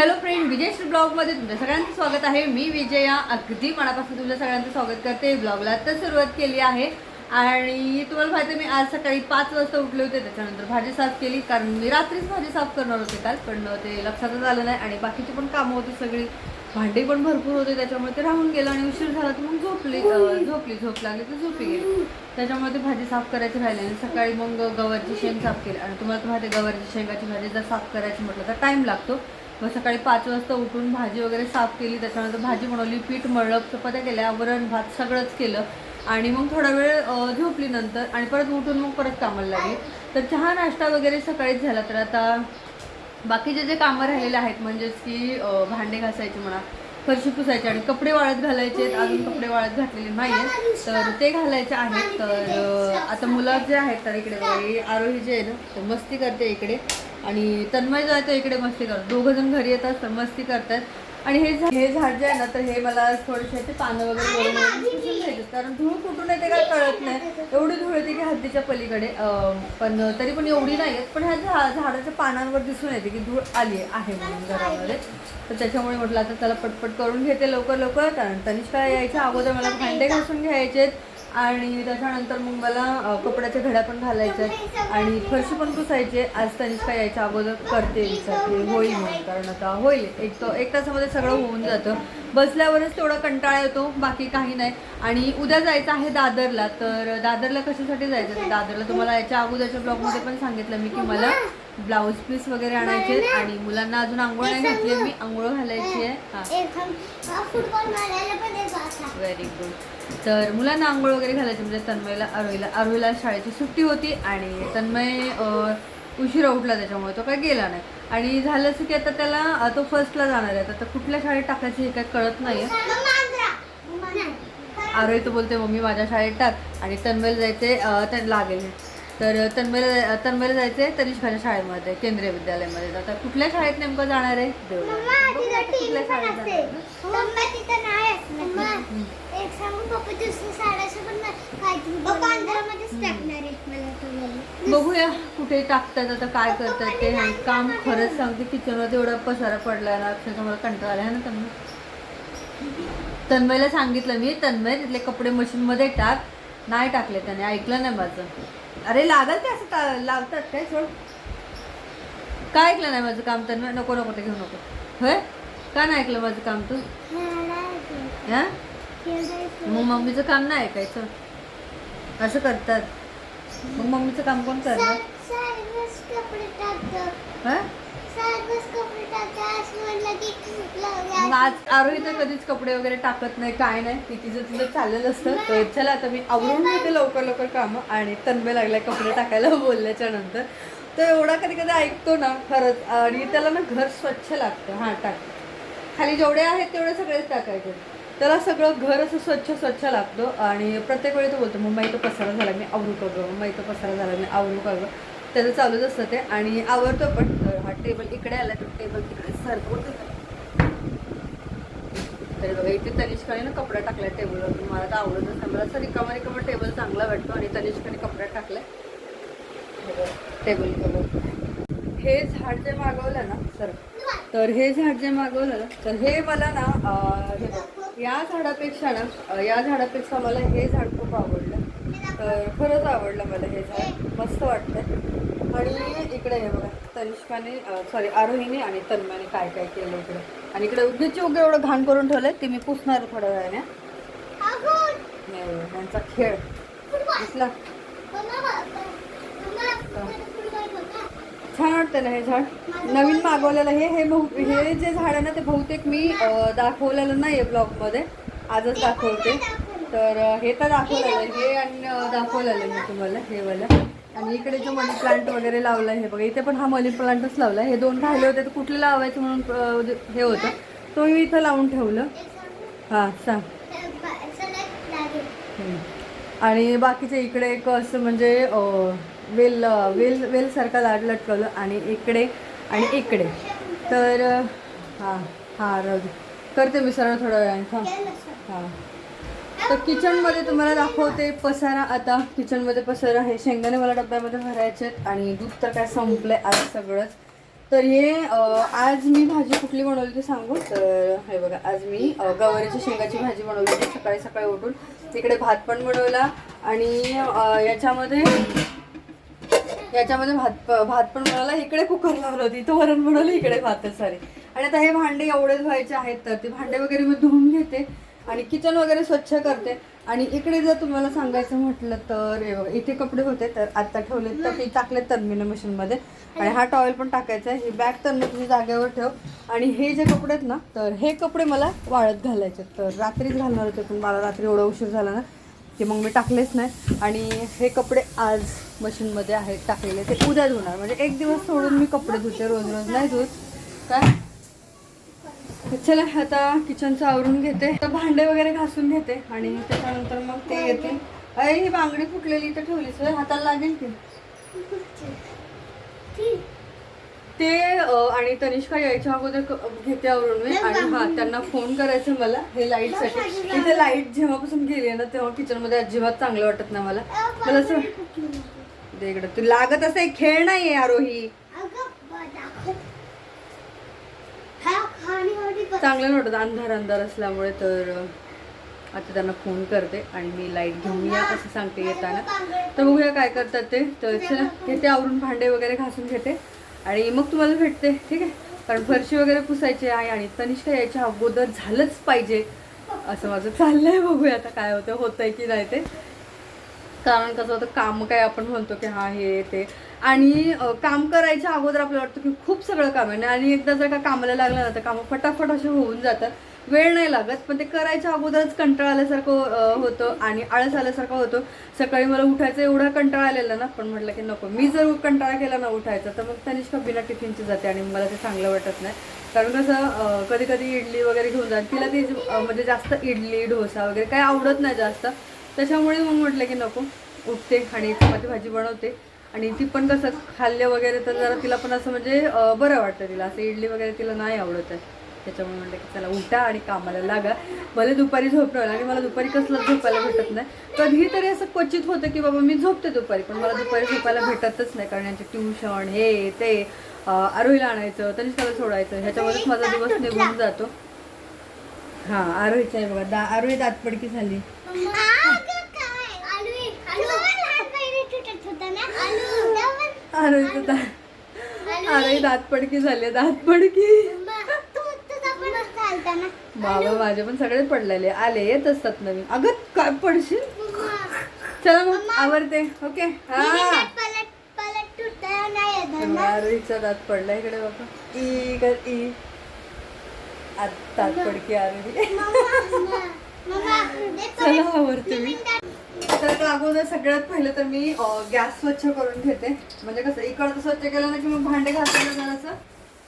Hello friend विजयश्री ब्लॉगमध्ये तुमच्या सगळ्यांचं स्वागत आहे. मी विजया अगदी मनापासून तुमच्या सगळ्यांचं स्वागत करते. ब्लॉगला तर सुरुवात केली आहे. आणि तुम्हाला माहिती मी आज सकाळी पाच वाजता उठले होते. त्याच्यानंतर भाजी साफ केली कारण मी रात्रीच भाजी साफ करणार होते काल पण ते लक्षातच आलं नाही. आणि बाकीची पण कामं होती सगळी. भांडी पण भरपूर होते त्याच्यामुळे ते राहून गेलं आणि उशीर झाला तर मग झोपली झोपली झोप लागली तर झोपी गेली. त्याच्यामुळे ते भाजी साफ करायची राहिली आणि सकाळी मग गवारची शेंग साफ केली. आणि तुम्हाला माहिती गवारची शेंगाची भाजी जर साफ करायची म्हटलं तर टाईम लागतो. मग सकाळी पाच वाजता उठून भाजी वगैरे साफ केली त्याच्यानंतर भाजी बनवली पीठ मळलं चपात्या केल्या वरण भात सगळंच केलं. आणि मग थोडा वेळ झोपली नंतर आणि परत उठून मग परत कामाला लागली. तर चहा नाश्ता वगैरे सकाळीच झाला. तर आता बाकीचे जे कामं राहिलेले आहेत म्हणजेच की भांडे घासायचे म्हणा फरशी पुसायचे आणि कपडे वाळत घालायचे आहेत. अजून कपडे वाळत घातलेले नाही आहेत तर ते घालायचे आहेत. तर आता मुलं जे आहेत तर इकडे आरोही जे आहे ना तर मस्ती करते इकडे. आणि तन्मय जो आहे तो इकडे मस्ती करतो. दोघं जण घरी येतात मस्ती करतात. आणि हे हे झाड जे आहे ना तर हे मला थोडेसे ते पानं वगैरे घ्यायचे. कारण धूळ कुठून येते काय कळत नाही. एवढी धूळ येते की हद्दीच्या पलीकडे. पण तरी पण एवढी नाही येत. पण ह्या झा झाडाच्या पानांवर दिसून येते की धूळ आली आहे म्हणून घरामध्ये. तर त्याच्यामुळे म्हटलं आता त्याला पटपट करून घेते लवकर लवकर. कारण तनिष्का यायच्या अगोदर मला भांडे घासून घ्यायचे आणि त्याच्यानंतर मग मला कपड्याच्या घड्या पण घालायच्या आणि फरशी पण पुसायचे. आज तनिष्का यायच्या अगोदर करते विचारते होईल म्हणून. कारण आता होईल. एक तो एक तासामध्ये सगळं होऊन जातं. बसल्यावरच तेवढा कंटाळा येतो. बाकी काही नाही. आणि उद्या जायचं आहे दादरला. तर दादरला कशासाठी जायचं? दादरला तुम्हाला याच्या अगोदरच्या ब्लॉगमध्ये पण सांगितलं मी की मला ब्लाऊज पीस वगैरे आणायचे आणि मुलांना अजून आंघोळ नाही घातली मी आंघोळ घालायची आहे. हां व्हेरी गुड तर मुलांना आंघोळ वगैरे घालायची म्हणजे तन्मयला आरोहीला आरोहीला शाळेची सुट्टी होती आणि तन्मय उशिरा उठला त्याच्यामुळे तो काही गेला नाही. आणि झालं असं की आता त्याला तो फर्स्टला जाणार आहे. तर कुठल्या शाळेत टाकायची हे काही कळत नाही आरोही तो बोलते मम्मी माझ्या शाळेत टाक. आणि तन्मयला जायचे लागेल. तर तन्मयला तन्मयला जायचे तनिष्काच्या शाळेमध्ये केंद्रीय विद्यालयामध्ये. आता कुठल्या शाळेत नेमकं जाणार आहे? कुठल्या शाळेत आहे. आहे. बघूया कुठे टाकतात आता काय करतात ते. काम खरंच सांगते किचनवर एवढा पसारा पडलाय ना अक्षरशः मला कंटाळा आला आहे ना तन्मय? तन्मयला सांगितलं मी तन्मय तिथले कपडे मशीनमध्ये टाक. नाही टाकले त्याने ऐकलं नाही माझं. अरे लागल ते असं लावतात काय सोड? काय ऐकलं नाही माझं काम? तन्मय नको नको ते घेऊ नको. होय? का नाही ऐकलं माझं काम तू. हा. मग मम्मीचं काम नाही ऐकायचं? असं करतात. मग मम्मीचं काम कोण करणार? आज आरोही तर कधीच कपडे वगैरे टाकत नाही काय नाही. ती तिचं तिचं चाललेलं असतं तर चला आता मी आवरून घेते लवकर लवकर कामं आणि तन्मय लागलाय कपडे टाकायला बोलल्याच्या नंतर. तो एवढा कधी कधी ऐकतो ना खरंच आणि त्याला ना घर स्वच्छ लागतं. हां टाक. खाली जेवढे आहेत तेवढे सगळेच टाकायचे. त्याला सगळं घर असं स्वच्छ स्वच्छ लागतं आणि प्रत्येक वेळी तो बोलतो मम्मा इथं पसारा झाला मी आवरू का गं मम्मा इथं पसारा झाला मी आवरू का गं त्याचं चालूच असतं ते आणि आवडतो पण. हा टेबल इकडे आला तर टेबल तिकडे सरकवते तरी बघा इथे तनिष्काने ना कपडा टाकलाय टेबलवर मला तर आवडतच नाही मला असं रिकामा रिकामा टेबल चांगला वाटतो आणि तनिष्काने कपडा टाकलाय. टेबल कवर हे झाड जे मागवलं ना सर तर हे झाड जे मागवलं ना तर हे मला ना हे या झाडापेक्षा ना या झाडापेक्षा मला हे झाड खूप आवडलं. तर खरंच आवडलं मला हे झाड. मस्त वाटतं आणि इकडे हे बघा तनिष्काने सॉरी आरोहीने आणि तन्मयाने काय काय केलं इकडे. आणि इकडे उगीची उगे एवढं घाण करून ठेवलंय ते मी पुसणार थोड्या वेळाने. त्यांचा खेळ. दिसला. छान वाटतं ना हे झाड. नवीन मागवलेलं हे हे हे. जे झाड आहे ना ते बहुतेक मी दाखवलेलं नाही आहे ब्लॉगमध्ये. आजच दाखवते. तर हे तर दाखवलेलं हे आणि दाखवलेलं मी तुम्हाला हे वालं. आणि इकडे जो मनी प्लांट वगैरे लावला आहे हे बघा इथे पण हा मनी प्लांटच लावला हे दोन राहिले होते तर कुठले लावायचे म्हणून जे- म्हणजे हे होतं. तो मी इथं लावून ठेवलं. हां सांग आणि बाकीचे इकडे एक असं म्हणजे वेल वेल वेलसारखा लाड लटकवलं आणि इकडे आणि इकडे. तर हां हां राहू दे. करते मी सरळ थोडा वेळाने. हां. हां. तर किचनमध्ये तुम्हाला दाखवते पसारा. आता किचनमध्ये पसारा हे शेंगदाणे मला डब्यामध्ये भरायचे आहेत आणि दूध तर काय संपलंय आज सगळंच. तर हे आज मी भाजी कुठली बनवली ते सांगू? तर हे बघा आज मी गवारीच्या शेंगाची भाजी बनवली होती. सकाळी सकाळी उठून तिकडे भात पण बनवला आणि याच्यामध्ये याच्यामध्ये भात भात पण बनवला. इकडे कुकर लावलं होती. तो वरण बनवलं इकडे भातच. सारे. आणि आता हे भांडे एवढेच व्हायचे आहेत तर ते भांडे वगैरे मी धुवून घेते. आणि किचन वगैरे स्वच्छ करते. आणि इकडे जर तुम्हाला सांगायचं म्हटलं तर इथे कपडे होते तर आता ठेवले तर ते टाकले तन्मीनं मशीनमध्ये आणि हा टॉवेल पण टाकायचा आहे. ही बॅग तन्मी तुम्ही जागेवर ठेव. आणि हे जे कपडे आहेत ना तर हे कपडे मला वाळत घालायचे तर रात्रीच घालणार होते पण मला रात्री एवढा उशीर झाला ना ते मग मी टाकलेच नाही. आणि हे कपडे आज मशीनमध्ये आहेत टाकलेले ते उद्या धुणार. म्हणजे एक दिवस सोडून मी कपडे धुते रोज रोज. नाही धुत. काय? चला आता किचनचं आवरून घेते. तर भांडे वगैरे घासून घेते आणि त्याच्यानंतर मग ते येते अरे ही बांगडी फुटलेली इथं ठेवलीस होय? हाताला लागेल की? ते. आणि तनिष्का यायच्या अगोदर घेते आवरून मी. आणि हा त्यांना फोन करायचं मला हे लाईटसाठी इथे लाइट जेव्हापासून गेली ना तेव्हा किचनमध्ये अजिबात चांगलं वाटत नाही मला. मला असं दे इकडं. तू लागत असं खेळ नाहीये आरोही चांगलं नव्हतं. वाटत अंधार अंधार असल्यामुळे तर आता त्यांना फोन करते आणि मी लाइट घेऊन या असं सांगते येताना. तर बघूया काय करतात ते. तर चला घेते आवरून भांडे वगैरे घासून घेते. आणि मग तुम्हाला भेटते ठीक आहे? कारण फरशी वगैरे पुसायची आहे आणि तनिष्का यायच्या अगोदर झालंच पाहिजे. असं माझं चाललंय. बघूया आता काय होतं होतंय की नाही ते. कारण कसं होतं काम काय आपण म्हणतो की हा हे ते. आणि काम करायच्या अगोदर आपल्याला वाटतं की खूप सगळं काम आहे. ना आणि एकदा जर का कामाला लागलं ना तर कामं फटाफट असे होऊन जातात. वेळ नाही लागत पण ते करायच्या अगोदरच कंटाळा आल्यासारखं होतं आणि आळस आल्यासारखं होतं. सकाळी मला उठायचं एवढा कंटाळा आलेला ना पण म्हटलं की नको. मी जर कंटाळा केला ना उठायचा तर मग तनिष्का बिना टिफिनची जाते आणि मला ते चांगलं वाटत नाही. कारण कसं कधी कधी इडली वगैरे घेऊन जाते तिला ती म्हणजे जास्त इडली डोसा वगैरे काही आवडत नाही जास्त. त्याच्यामुळे मग म्हटलं की नको उठते आणि चपाती भाजी बनवते. आणि ती पण कसं खाल्लं वगैरे तर जरा तिला पण असं म्हणजे बरं वाटतं तिला. असं इडली वगैरे तिला नाही आवडत आहे. त्याच्यामुळे म्हटलं की चला उठा आणि कामाला लागा. मला दुपारी झोप आणि मला दुपारी कसलंच झोपायला भेटत नाही. कधीतरी असं क्वचित होतं की बाबा मी झोपते दुपारी पण मला दुपारी झोपायला भेटतच नाही कारण यांचे ट्युशन हे ते आरोहीला आणायचं तनिष्काला सोडायचं. ह्याच्यामध्येच माझा दिवस निघून जातो. हां आरोहीचं आहे बघा. दा आरोही दातपडकी झाली. आरोहीचं दा आरोही दातपडकी झाली दातपडकी. बाबा माझे पण सगळे पडलेले. आले येत असतात नवीन. अगं काय पडशील? चला मग आवडते ओके? हा. आरोहीचा दात पडला इकडे बाबा. ई कर ई आत दात पडकी आरोही चला आवडते मी. तर अगोदर सगळ्यात पहिलं तर मी गॅस स्वच्छ करून घेते. म्हणजे कसं इकडचं स्वच्छ केलं ना की मग भांडे घासायला जरासं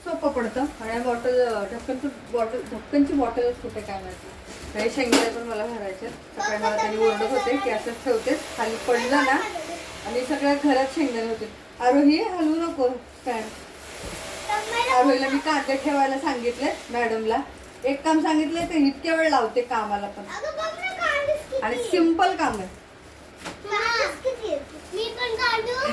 सोपं पडतं. आणि बॉटल ढक्कनची बॉटल ढक्कनची बॉटलच कुठे काय माहिती. हे शेंगदाणे पण मला भरायचे सकाळी मला त्यांनी ओरडत होते की असंच ठेवते. खाली पडलं ना आणि सगळ्या घरात शेंगदाणे होते. आरोही हलवू नको काय? आरोहीला मी कांदे ठेवायला सांगितले मॅडमला. एक काम सांगितलंय ते इतक्या वेळ लावते कामाला पण. आणि सिंपल काम आहे. मी पण काढू.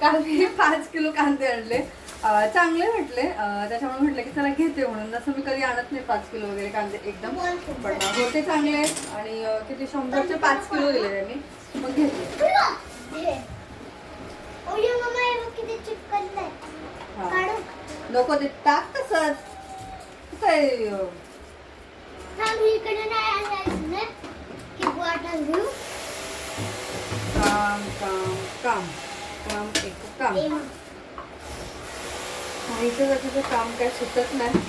काल मी पाच किलो कांदे आणले. अं, चांगले म्हटले अं, त्याच्यामुळे म्हटलं की चला घेते म्हणून. असं मी कधी आणत नाही पाच किलो वगैरे कांदे एकदम. पण होते चांगले. आणि अं, किती शंभरचे पाच किलो दिले त्यांनी. मग घेतले ओयो मम्मा हे बघ किती चिपकलंय हा. काढू. नको ते टाक तसंच. काय अं, थांब इकडे नाही आणायचं ना. की बॉटल घेऊ. काम काम काम. काम एक काम. काहीचं त्याचं काम काय सुटत नाही?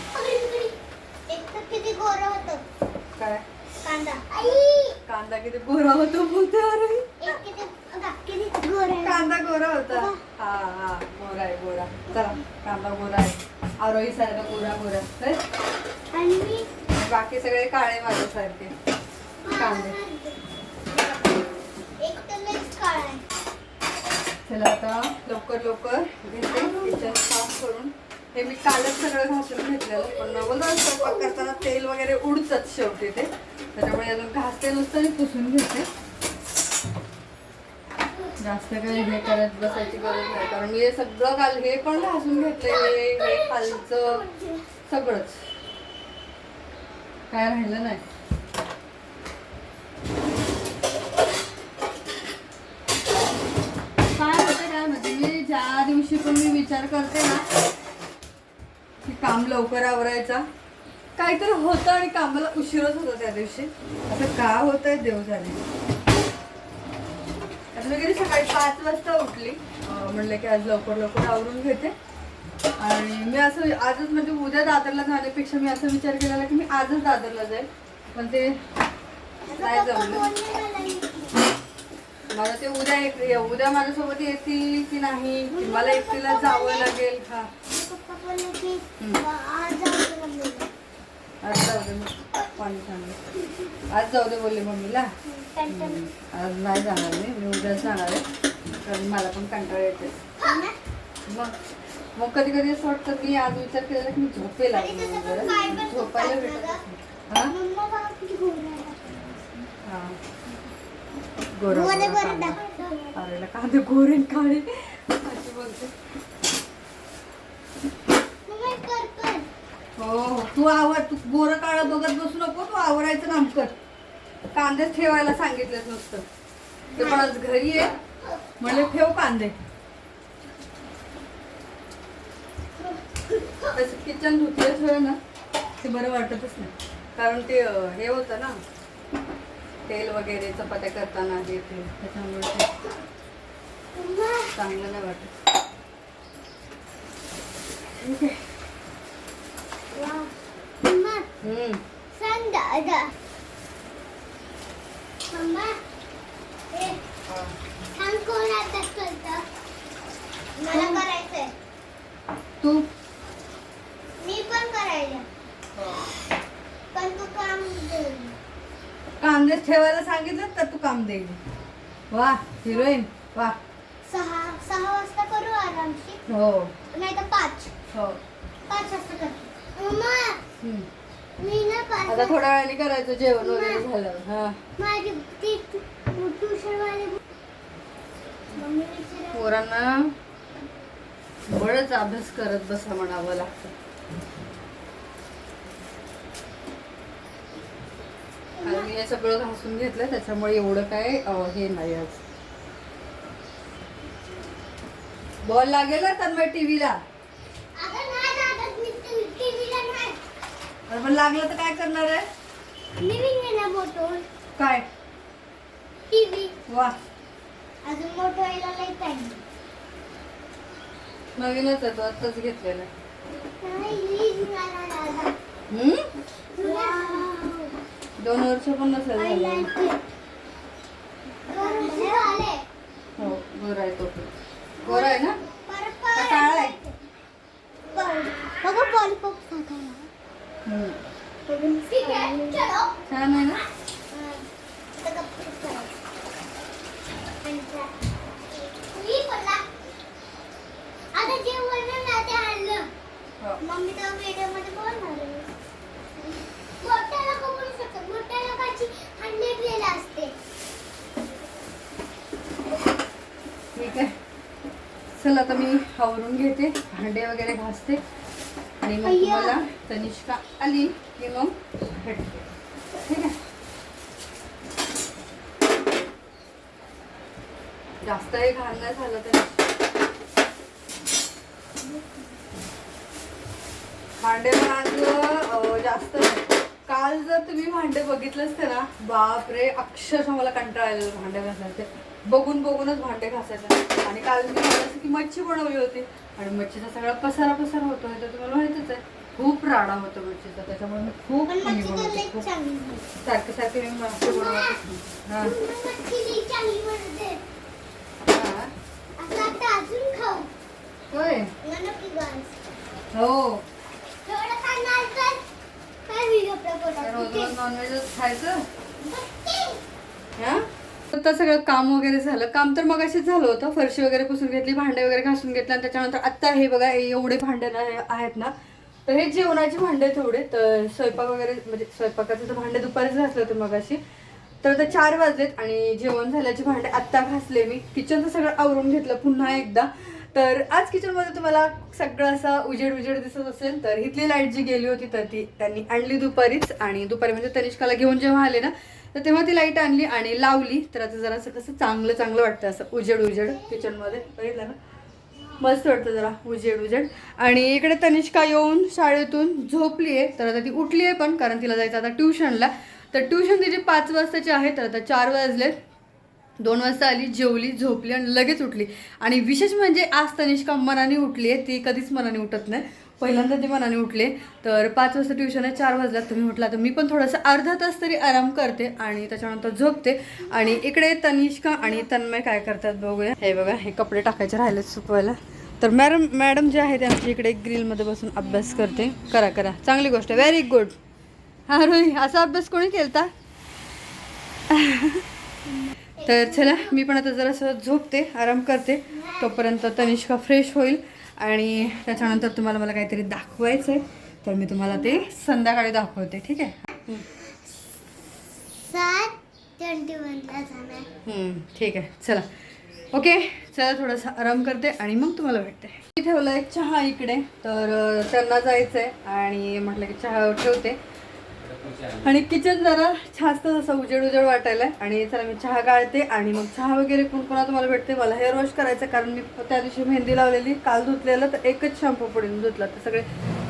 किती गोरं होतं. काय? कांदा. कांदा किती गोरा होतो बोलते अरे. एक किती गोरं. कांदा गोरा होता. हा हा गोरा आहे गोरा. चला कांदा गोरा आहे. आरोही सारखा गोरा गोरा? आणि आणि बाकी सगळे काळे माझ्यासारखे कांदे. तर चला आता लवकर लवकर घेते. किचन साफ करून. हे मी कालच सगळं घासून घेतलेलं पण बोलतो स्वयंपाक करताना तेल वगैरे उडतच शेवटी ते. त्याच्यामुळे अजून घासते नुसतं पुसून घेते. जास्त काही हे करत बसायची गरज नाही. कारण मी हे सगळं काल हे पण घासून घेतलंय हे हे खालचं सगळंच. काय राहिलं नाही. काय होतं काय म्हणजे मी ज्या दिवशी पण मी विचार करते ना की काम लवकर आवरायचा. काहीतरी होतं आणि कामाला उशीरच होतो त्या दिवशी. असं का होतंय देव झाले आता मी सकाळी पाच वाजता उठली. म्हणलं की आज लवकर लवकर आवरून घेते. आणि मी असं आजच म्हणजे उद्या दादरला जाण्यापेक्षा मी असा विचार केलेला की मी आजच दादरला जाईल. पण ते नाही जमलं. मला ते उद्या एक उद्या माझ्यासोबत येतील की नाही? मला एकटीला जावं लागेल. हा. की. आज जाऊ आज दे पाणी आज जाऊ दे बोलले मम्मीला. आज नाही जाणार मी मी उद्याच जाणार आहे. कारण मला पण कंटाळा येते मग मग कधी कधी असं वाटतं की आज विचार केलेला की मी झोपेल झोपायला भेटत. हा? हा. गोरा. अरे कांदे गोरे काळे. अशी बोलते. हे हो हो. तू आवर तू गोरं काळं बघत बसू नको तू आवरायचं काम कर. कांदेच ठेवायला सांगितलं नुसतं. ते पण आज घरी आहे. म्हणले ठेव कांदे. तसं किचन धुतल्याशिवाय ना ते बरं वाटतच नाही. कारण ते हे होतं ना तेल वगैरे चपात्या करताना हे ते त्याच्यामुळे चांगलं नाही वाटत. मम्मा हम्म. मम्मा हे सांग कोण आता करतं मला करायचंय तू मी पण करायचं पण तू काम दे. कांदे ठेवायला सांगितलं तर तू काम देईल वा हिरोईन वा सहा सहा वाजता करू आरामशी हो नाही तर पाच हो पाच वाजता मम्मा हम्म. आता थोड्या वेळाने करायचं जेवण वगैरे झालं. हा. पोरांना बरंच अभ्यास करत बसा म्हणावं लागतं. आणि हे सगळं घासून घेतलं त्याच्यामुळे एवढं काय हे नाही आज. बॉल लागेल तर मग टीव्हीला अगं नाही लागत मी टीव्हीला नाही पण लागलं तर काय करणार आहे? नवीन आहे ना मोठं काय? टीव्ही वा. अजून मोठं व्हायला लई टाइम नवीनच आहे तो आत्ताच घेतलेला? दोन वर्ष पण नसेल आय झालं लाईक इट झाले हो गोरा आहे तो पण. गोरा आहे ना परत का काळा आहे बघा पॉलिपॉप टाकायला हम्म. ठीक आहे चलो छान आहे ना आता गप्पीच करायचं. आणि त्या- मी पडला. आता जे बनलं ना ते आणलं हो. मम्मी तर व्हिडिओमध्ये बोलणार आहे. मोठ्या लोक बोलू शकतात मोठ्या लोकांची हंड्रेड असते ठीक आहे चल आता मी आवरून घेते भांडे वगैरे घासते. आणि मग. तुम्हाला तनिष्का आली की मग भेटते. ठीक आहे? जास्त हे घाण नाही झालं तरी. भांडे पण जास्त. काल जर तुम्ही भांडे बघितलं असते ना बापरे अक्षरशः मला कंटाळा आलेला भांडे घासायचे. बघून बघूनच भांडे घासायचे. आणि काल मी म्हणायचं की मच्छी बनवली होती. आणि मच्छीचा सगळा पसारा पसारा होतो. हे तर तुम्हाला माहितीच आहे. खूप राडा होतो मच्छीचा. त्याच्यामुळे मी खूप कमी बनवते. खूप. सारखे सारखे मी मच्छी हा. खाऊ. होय. हो. रोज रोज नॉनव्हेजच खायचं. हा? आता सगळं काम वगैरे झालं. काम तर मग असेच झालं होतं. फरशी वगैरे पुसून घेतली भांडे वगैरे घासून घेतलं आणि त्याच्यानंतर आत्ता हे बघा हे एवढे भांडे आहेत ना तर हे जेवणाचे भांडे थोडे. तर स्वयंपाक वगैरे म्हणजे स्वयंपाकाचं तर भांडे दुपारीच घासलं होतं मग अशी तर आता चार वाजलेत आणि जेवण झाल्याचे भांडे आत्ता घासले मी. किचनचं सगळं आवरून घेतलं पुन्हा एकदा. तर आज किचनमध्ये तुम्हाला सगळं असा उजेड उजेड दिसत असेल तर इथली लाइट जी गेली होती तर ती त्यांनी आणली दुपारीच. आणि दुपारी म्हणजे तनिष्काला घेऊन जेव्हा आले ना तर तेव्हा ती लाइट आणली आणि लावली. तर आता जरासं कसं चांगलं चांगलं वाटतं असं उजेड उजेड किचनमध्ये बघितलं ना? मस्त वाटतं जरा उजेड उजेड. आणि इकडे तनिष्का येऊन शाळेतून झोपली आहे तर आता ती उठली आहे पण कारण तिला जायचं आता ट्युशनला. तर ट्युशन तिची पाच वाजताची आहे तर आता चार वाजलेत दोन वाजता आली जेवली झोपली आणि लगेच उठली. आणि विशेष म्हणजे आज तनिष्का मनाने उठली आहे ती कधीच मनाने उठत नाही. पहिल्यांदा ते मनाने उठले तर पाच वाजता ट्युशन आहे चार वाजल्यात तुम्ही म्हटलं तर मी पण थोडंसं अर्धा तास तरी आराम करते आणि त्याच्यानंतर झोपते. आणि इकडे तनिष्का आणि तन्मय काय करतात बघूया. हे बघा हे कपडे टाकायचे राहिले सुकवायला. तर मॅडम मॅडम जे आहे ते आमच्या इकडे ग्रिलमध्ये बसून अभ्यास करते. करा करा. चांगली गोष्ट आहे. व्हेरी गुड हा रोही असा अभ्यास कोणी केलता? तर चला मी पण आता जरासं झोपते आराम करते. तोपर्यंत तनिष्का फ्रेश होईल. आणि त्याच्यानंतर तुम्हाला मला काहीतरी दाखवायचं आहे तर मी तुम्हाला ते संध्याकाळी दाखवते ठीक आहे? ठीक आहे. चला. ओके चला थोडासा आराम करते आणि मग तुम्हाला भेटते. मी ठेवलं आहे चहा इकडे तर त्यांना जायचं आहे आणि म्हटलं की चहा ठेवते. आणि किचन जरा छास्त असं उजेड उजेड वाटायला आहे आणि चला मी चहा गाळते आणि मग चहा वगैरे कोण पुन्हा तुम्हाला भेटते मला हेअर वॉश करायचं कारण मी त्या दिवशी मेहंदी लावलेली काल धुतलेलं तर एकच शॅम्पू पडून धुतला. तर सगळे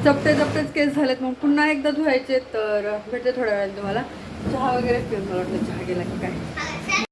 चपटे चपटेच केस झालेत. मग पुन्हा एकदा धुवायचे तर भेटते थोड्या वेळाने तुम्हाला. चहा वगैरे पिऊन मला वाटलं चहा गेला की काय.